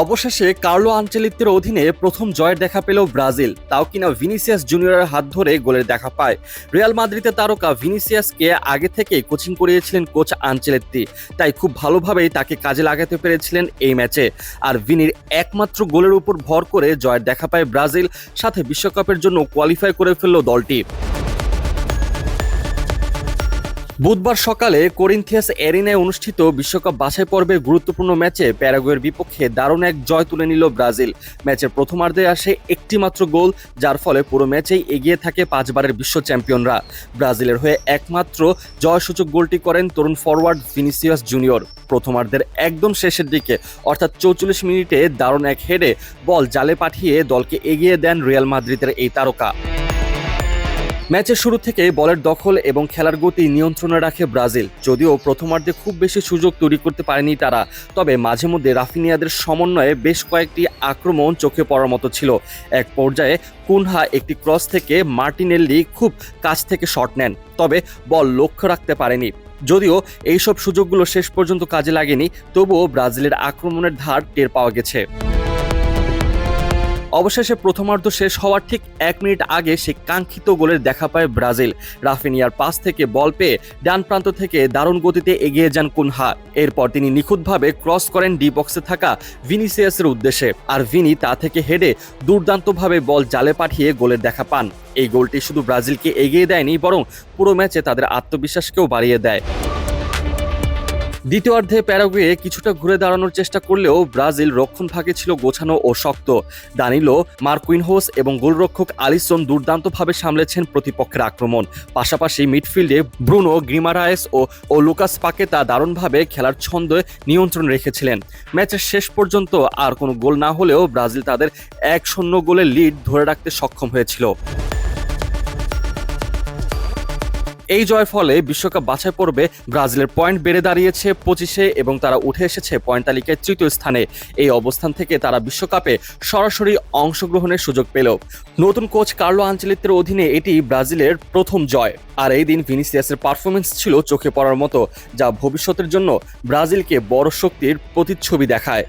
অবশেষে কার্লো আঞ্চলিকদের অধীনে প্রথম জয়ের দেখা পেল ব্রাজিল। তাও কিনা ভিনিসিয়াস জুনিয়রের হাত ধরে গোলের দেখা পায়। রিয়াল মাদ্রিদের তারকা ভিনিসিয়াসকে আগে থেকেই কোচিং করিয়েছিলেন কোচ আঞ্চেলেত্তি। তাই খুব ভালোভাবেই তাকে কাজে লাগাতে পেরেছিলেন এই ম্যাচে। আর ভিনির একমাত্র গোলের উপর ভর করে জয়ের দেখা পায় ব্রাজিল। সাথে বিশ্বকাপের জন্য কোয়ালিফাই করে ফেলল দলটি। বুধবার সকালে করিন্থিয়াস এরিনায় অনুষ্ঠিত বিশ্বকাপ বাছাই পর্বের গুরুত্বপূর্ণ ম্যাচে প্যারাগুয়ের বিপক্ষে দারুণ এক জয় তুলে নিল ব্রাজিল। ম্যাচের প্রথমার্ধে আসে একটি মাত্র গোল, যার ফলে পুরো ম্যাচেই এগিয়ে থাকে পাঁচবারের বিশ্ব চ্যাম্পিয়নরা। ব্রাজিলের হয়ে একমাত্র জয়সূচক গোলটি করেন তরুণ ফরওয়ার্ড ভিনিসিয়াস জুনিয়র। প্রথমার্ধের একদম শেষের দিকে, অর্থাৎ চৌচল্লিশ মিনিটে দারুণ এক হেডে বল জালে পাঠিয়ে দলকে এগিয়ে দেন রিয়াল মাদ্রিদের এই তারকা। ম্যাচের শুরু থেকে বলের দখল এবং খেলার গতি নিয়ন্ত্রণে রাখে ব্রাজিল। যদিও প্রথমার্ধে খুব বেশি সুযোগ তৈরি করতে পারেনি তারা, তবে মাঝে মধ্যে রাফিনিয়াদের সমন্বয়ে বেশ কয়েকটি আক্রমণ চোখে পড়ার মতো ছিল। এক পর্যায়ে কুনহা একটি ক্রস থেকে মার্টিনেল্লি খুব কাছ থেকে শট নেন, তবে বল লক্ষ্য রাখতে পারেনি। যদিও এইসব সুযোগগুলো শেষ পর্যন্ত কাজে লাগেনি, তবুও ব্রাজিলের আক্রমণের ধার টের পাওয়া গেছে। অবশেষে প্রথমার্ধ শেষ হওয়ার ঠিক এক মিনিট আগে সে কাঙ্ক্ষিত গোলের দেখা পায় ব্রাজিল। রাফিনিয়ার পাস থেকে বল পেয়ে ডান প্রান্ত থেকে দারুণ গতিতে এগিয়ে যান কুনহা। এরপর তিনি নিখুঁতভাবে ক্রস করেন ডি বক্সে থাকা ভিনিসিয়াসের উদ্দেশ্যে। আর ভিনি তা থেকে হেডে দুর্দান্তভাবে বল জালে পাঠিয়ে গোলের দেখা পান। এই গোলটি শুধু ব্রাজিলকে এগিয়ে দেয়নি, বরং পুরো ম্যাচে তাদের আত্মবিশ্বাসকেও বাড়িয়ে দেয়। দ্বিতীয়ার্ধে প্যারাগুয়ে কিছুটা ঘুরে দাঁড়ানোর চেষ্টা করলেও ব্রাজিল রক্ষণ ভাগে ছিল গোছানো ও শক্ত। দানিলো, মার্কুইনহোস এবং গোলরক্ষক আলিসন দুর্দান্তভাবে সামলেছেন প্রতিপক্ষের আক্রমণ। পাশাপাশি মিডফিল্ডে ব্রুনো গ্রিমারায়েস ও ও লুকাস পাকেতা দারুণভাবে খেলার ছন্দে নিয়ন্ত্রণ রেখেছিলেন। ম্যাচের শেষ পর্যন্ত আর কোনো গোল না হলেও ব্রাজিল তাদের এক শূন্য গোলের লিড ধরে রাখতে সক্ষম হয়েছিল। এই জয়ের ফলে বিশ্বকাপ বাছাই পর্বে ব্রাজিলের পয়েন্ট বেড়ে দাঁড়িয়েছে পঁচিশে এবং তারা উঠে এসেছে পয়েন্ট তালিকায় তৃতীয় স্থানে। এই অবস্থান থেকে তারা বিশ্বকাপে সরাসরি অংশগ্রহণের সুযোগ পেল। নতুন কোচ কার্লো আঞ্চলিকদের অধীনে এটি ব্রাজিলের প্রথম জয়। আর এই দিন ভিনিসিয়াসের পারফরমেন্স ছিল চোখে পড়ার মতো, যা ভবিষ্যতের জন্য ব্রাজিলকে বড় শক্তির প্রতিচ্ছবি দেখায়।